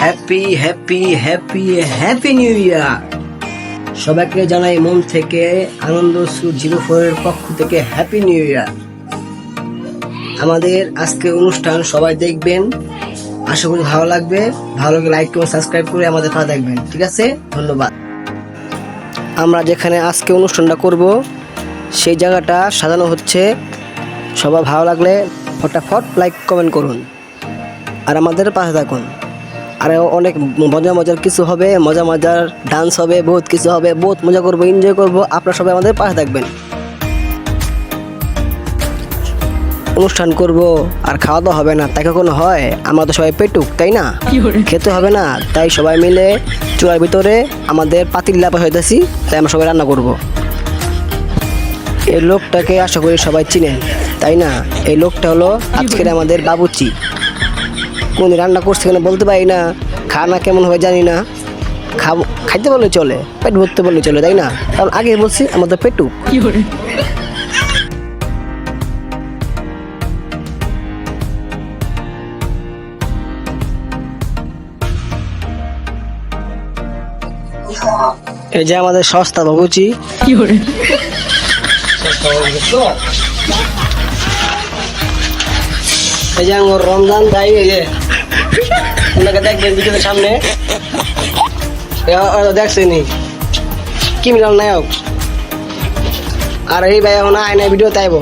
Happy happy happy happy new year সবাইকে জানাই মন থেকে আনন্দ জিরো ফোরের পক্ষ থেকে হ্যাপি নিউ ইয়ার আমাদের আজকে অনুষ্ঠান সবাই দেখবেন। আশা করি ভালো লাগবে। ভালো লাগলে লাইক করে সাবস্ক্রাইব করে আমাদের পাশে দেখবেন ঠিক আছে? ধন্যবাদ। আমরা যেখানে আজকে অনুষ্ঠানটা করব, সেই জায়গাটা সাজানো হচ্ছে। সবার ভালো লাগলে ফটাফট লাইক কমেন্ট করুন। আর আমাদের পাশে থাকুন। আর অনেক মজা মজার কিছু হবে মজা মজার ডান্স হবে বহুত কিছু হবে বহুত মজা করব এনজয় করব আপনারা সবাই আমাদের পাশে থাকবেন। অনুষ্ঠান করব আর খাওয়া দাওয়া হবে না তাই কখনো হয়? আমরা তো সবাই পেটুক তাই না? খেতে হবে না তাই সবাই মিলে চুলার ভিতরে আমাদের পাতিল পাতিল্লা হইতেছি তাই আমরা সবাই রান্না করব। এই লোকটাকে আশা করি সবাই চিনেন তাই না? এই লোকটা হলো আজকের আমাদের বাবুচি কোন রান্না করছে কিনা বলতে পারি না। খানা কেমন হয় জানি না। খাব খাইতে বললে চলে পেট ভরতে বললে চলে তাই না? কারণ আগে বলছি আমাদের পেটুক এই যে আমাদের সস্তা বাবুচি কি করে? এই যে আমার রমজান ভাই এই যে। ওনাকে দেখবেন ভিডিওর সামনে। দেখছেনি কি মিলাল নায়ক। আর এই ভাই এখন আয় না ভিডিও তাইব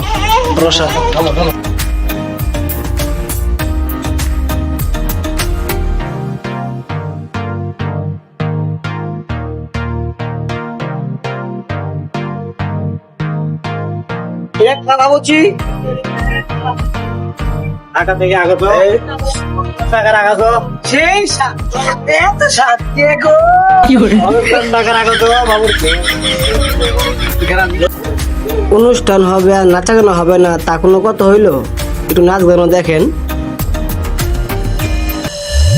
আটা থেকে আগত। টাকার আগত। সেই এত সাথে গো। টাকার আগত বাবুর অনুষ্ঠান হবে আর নাচা গানা হবে না তা কোনো কথা হইল? একটু নাচ গানা দেখেন।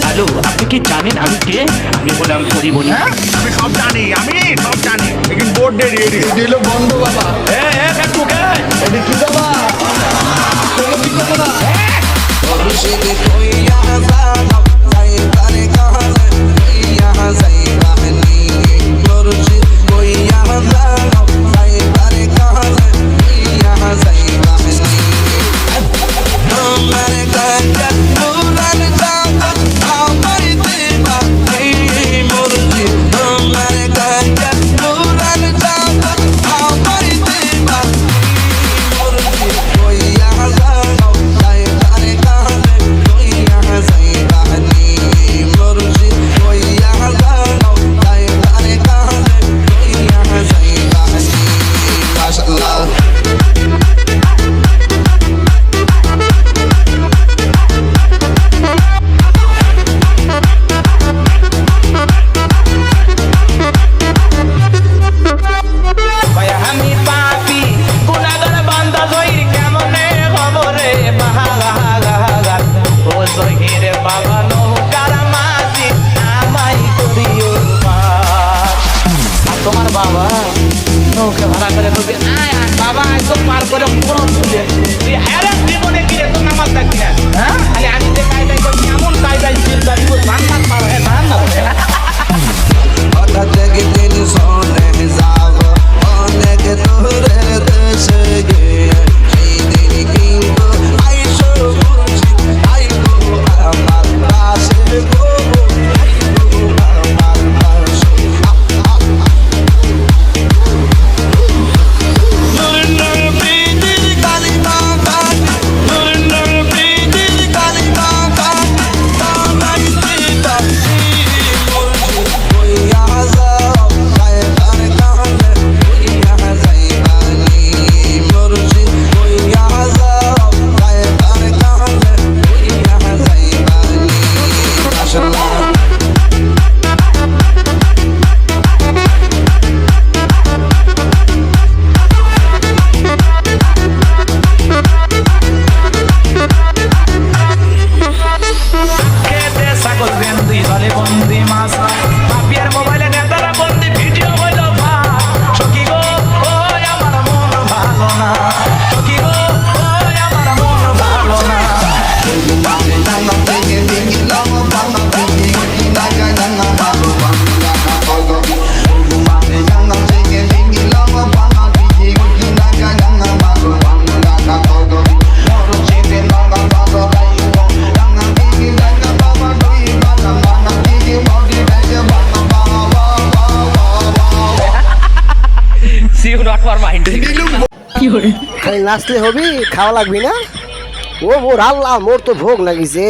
হ্যালো আপনি কি জানেন আমি কে? আমি বললাম সরি বলি আমি সব জানি আমি সব জানি। বোর্ড দে দিয়ে দিল বন্ধ বাবা এ এ কাকু কে এটা কি বাবা жити, то і я задав আর বাবা। নৌকে ভাড়া করে বলবে আয় আয় বাবা আয় তো পার করে কোনো তুলে তুই হ্যারে জীবনে গিয়ে তো নামাজ না। হ্যাঁ? খালি আমি যে কায়দায় করছি এমন কায়দায় ছিল যাবি ও মাইন্ড খালি নাচলে হবি খাওয়া লাগবি না? ও মোর আল্লাহ মোর তো ভোগ লাগিছে।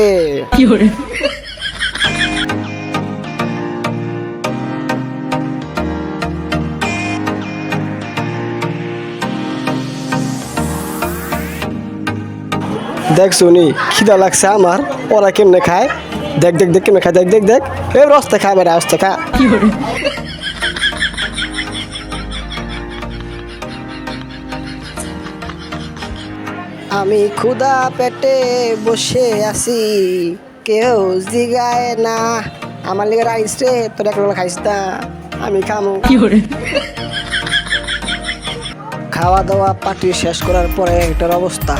দেখ শুনি খিদা লাগছে আমার ওরা কেমনে খায়? দেখ দেখ দেখ কেমনে খায়? দেখ দেখ দেখ। এই রস্তে খা বেড়া রস্তে খা। আমি ক্ষুধা পেটে বসে আছি। কেউ জিগায় না। আমার লিগে রাইস রে তোর এক খাইস না। আমি খামো। কি করে খাওয়া দাওয়া পার্টি শেষ করার পরে এটার অবস্থা।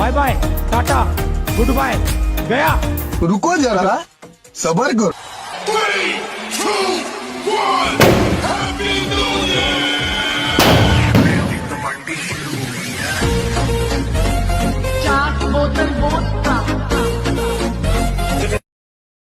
Bye bye tata goodbye गया। रुको जरा सबर करो।